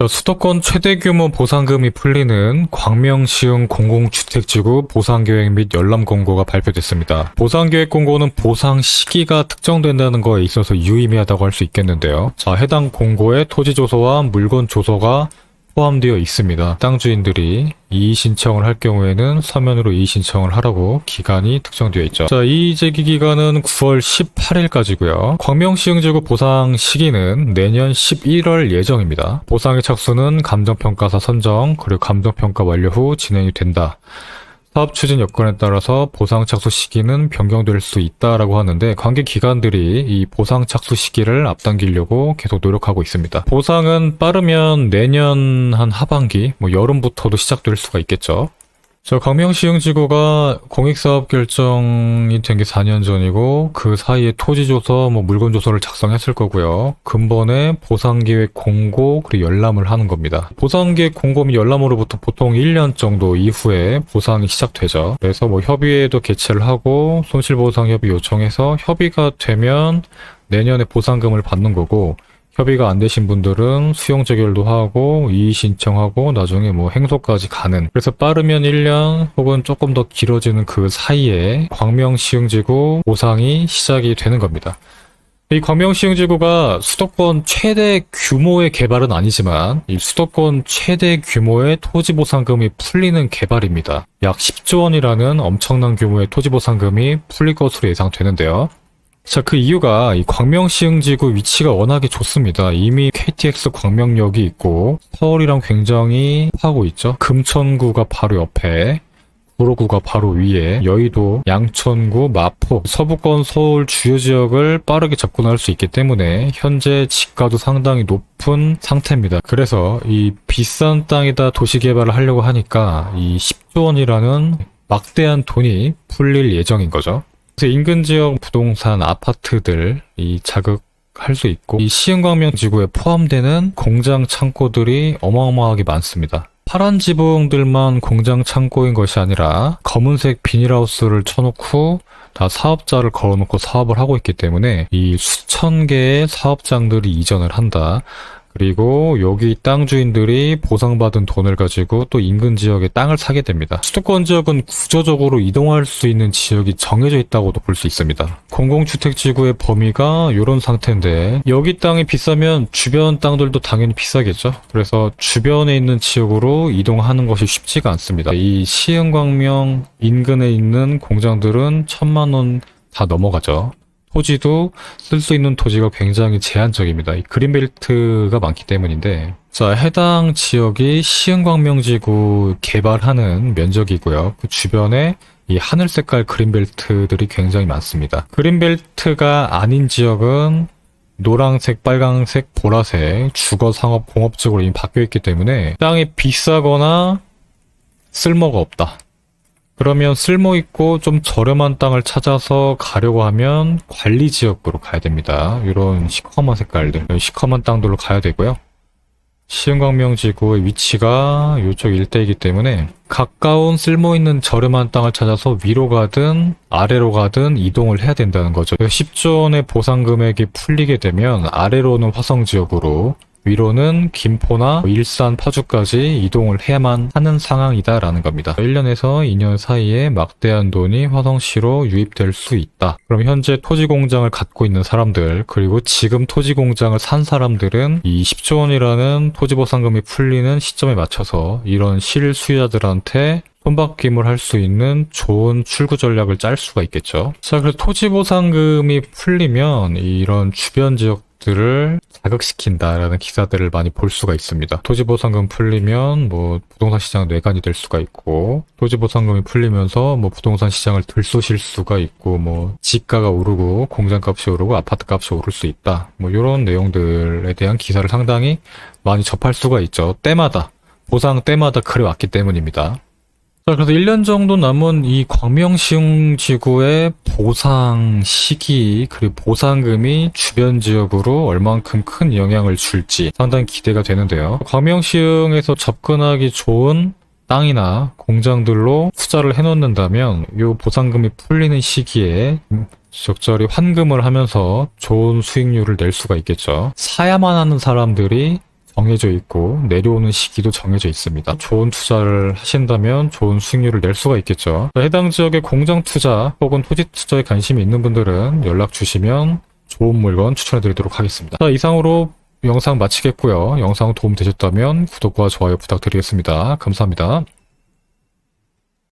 자, 수도권 최대 규모 보상금이 풀리는 광명시흥 공공주택지구 보상계획 및 열람 공고가 발표됐습니다. 보상계획 공고는 보상 시기가 특정된다는 거에 있어서 유의미하다고 할 수 있겠는데요. 자, 해당 공고에 토지 조서와 물건 조서가 포함되어 있습니다. 땅 주인들이 이의 신청을 할 경우에는 서면으로 이의 신청을 하라고 기간이 특정되어 있죠. 자, 이의 제기 기간은 9월 18일까지고요. 광명시흥지구 보상 시기는 내년 11월 예정입니다. 보상의 착수는 감정평가사 선정 그리고 감정평가 완료 후 진행이 된다. 사업 추진 여건에 따라서 보상 착수 시기는 변경될 수 있다라고 하는데 관계 기관들이 이 보상 착수 시기를 앞당기려고 계속 노력하고 있습니다. 보상은 빠르면 내년 한 하반기, 뭐 여름부터도 시작될 수가 있겠죠. 저 광명시흥지구가 공익사업 결정이 된 게 4년 전이고 그 사이에 토지조서, 뭐 물건조서를 작성했을 거고요. 근본에 보상계획 공고 그리고 열람을 하는 겁니다. 보상계획 공고 및 열람으로부터 보통 1년 정도 이후에 보상이 시작되죠. 그래서 뭐 협의회도 개최를 하고 손실보상협의 요청해서 협의가 되면 내년에 보상금을 받는 거고 협의가 안 되신 분들은 수용 재결도 하고 이의 신청하고 나중에 뭐 행소까지 가는 그래서 빠르면 1년 혹은 조금 더 길어지는 그 사이에 광명시흥지구 보상이 시작이 되는 겁니다. 이 광명시흥지구가 수도권 최대 규모의 개발은 아니지만 이 수도권 최대 규모의 토지보상금이 풀리는 개발입니다. 약 10조 원이라는 엄청난 규모의 토지보상금이 풀릴 것으로 예상되는데요. 자, 그 이유가 이 광명시흥지구 위치가 워낙에 좋습니다. 이미 KTX 광명역이 있고 서울이랑 굉장히 하고 있죠. 금천구가 바로 옆에 구로구가 바로 위에 여의도, 양천구, 마포, 서부권 서울 주요 지역을 빠르게 접근할 수 있기 때문에 현재 지가도 상당히 높은 상태입니다. 그래서 이 비싼 땅에다 도시 개발을 하려고 하니까 이 10조 원이라는 막대한 돈이 풀릴 예정인 거죠. 인근 지역 부동산 아파트들 이 자극 할 수 있고 이 시흥광명 지구에 포함되는 공장 창고들이 어마어마하게 많습니다. 파란 지붕들만 공장 창고인 것이 아니라 검은색 비닐하우스를 쳐놓고 다 사업자를 걸어놓고 사업을 하고 있기 때문에 이 수천 개의 사업장들이 이전을 한다. 그리고 여기 땅 주인들이 보상받은 돈을 가지고 또 인근 지역에 땅을 사게 됩니다. 수도권 지역은 구조적으로 이동할 수 있는 지역이 정해져 있다고도 볼 수 있습니다. 공공주택 지구의 범위가 이런 상태인데 여기 땅이 비싸면 주변 땅들도 당연히 비싸겠죠. 그래서 주변에 있는 지역으로 이동하는 것이 쉽지가 않습니다. 이 시흥광명 인근에 있는 공장들은 천만 원 다 넘어가죠. 토지도 쓸 수 있는 토지가 굉장히 제한적입니다. 이 그린벨트가 많기 때문인데 자 해당 지역이 시흥광명지구 개발하는 면적이고요. 그 주변에 이 하늘 색깔 그린벨트들이 굉장히 많습니다. 그린벨트가 아닌 지역은 노란색, 빨강색, 보라색 주거, 상업, 공업적으로 이미 바뀌어 있기 때문에 땅이 비싸거나 쓸모가 없다. 그러면 쓸모 있고 좀 저렴한 땅을 찾아서 가려고 하면 관리 지역으로 가야 됩니다. 이런 시커먼 색깔들, 시커먼 땅들로 가야 되고요. 시흥광명 지구의 위치가 이쪽 일대이기 때문에 가까운 쓸모 있는 저렴한 땅을 찾아서 위로 가든 아래로 가든 이동을 해야 된다는 거죠. 10조 원의 보상 금액이 풀리게 되면 아래로는 화성 지역으로 위로는 김포나 일산, 파주까지 이동을 해야만 하는 상황이다라는 겁니다. 1년에서 2년 사이에 막대한 돈이 화성시로 유입될 수 있다. 그럼 현재 토지 공장을 갖고 있는 사람들, 그리고 지금 토지 공장을 산 사람들은 이 10조 원이라는 토지 보상금이 풀리는 시점에 맞춰서 이런 실수요자들한테 손바뀜을 할 수 있는 좋은 출구 전략을 짤 수가 있겠죠. 자, 그래서 토지 보상금이 풀리면 이런 주변 지역 들을 자극시킨다라는 기사들을 많이 볼 수가 있습니다. 토지보상금 풀리면 뭐 부동산 시장 뇌관이 될 수가 있고 토지보상금이 풀리면서 뭐 부동산 시장을 들쏘실 수가 있고 뭐 집가가 오르고 공장값이 오르고 아파트값이 오를 수 있다. 뭐 이런 내용들에 대한 기사를 상당히 많이 접할 수가 있죠. 때마다 보상 때마다 그래왔기 때문입니다. 자, 그래서 1년 정도 남은 이 광명시흥 지구의 보상 시기, 그리고 보상금이 주변 지역으로 얼만큼 큰 영향을 줄지 상당히 기대가 되는데요. 광명시흥에서 접근하기 좋은 땅이나 공장들로 투자를 해놓는다면 이 보상금이 풀리는 시기에 적절히 환금을 하면서 좋은 수익률을 낼 수가 있겠죠. 사야만 하는 사람들이 정해져 있고 내려오는 시기도 정해져 있습니다. 좋은 투자를 하신다면 좋은 수익률을 낼 수가 있겠죠. 자, 해당 지역의 공장 투자 혹은 토지 투자에 관심이 있는 분들은 연락 주시면 좋은 물건 추천해 드리도록 하겠습니다. 자, 이상으로 영상 마치겠고요. 영상 도움 되셨다면 구독과 좋아요 부탁드리겠습니다. 감사합니다.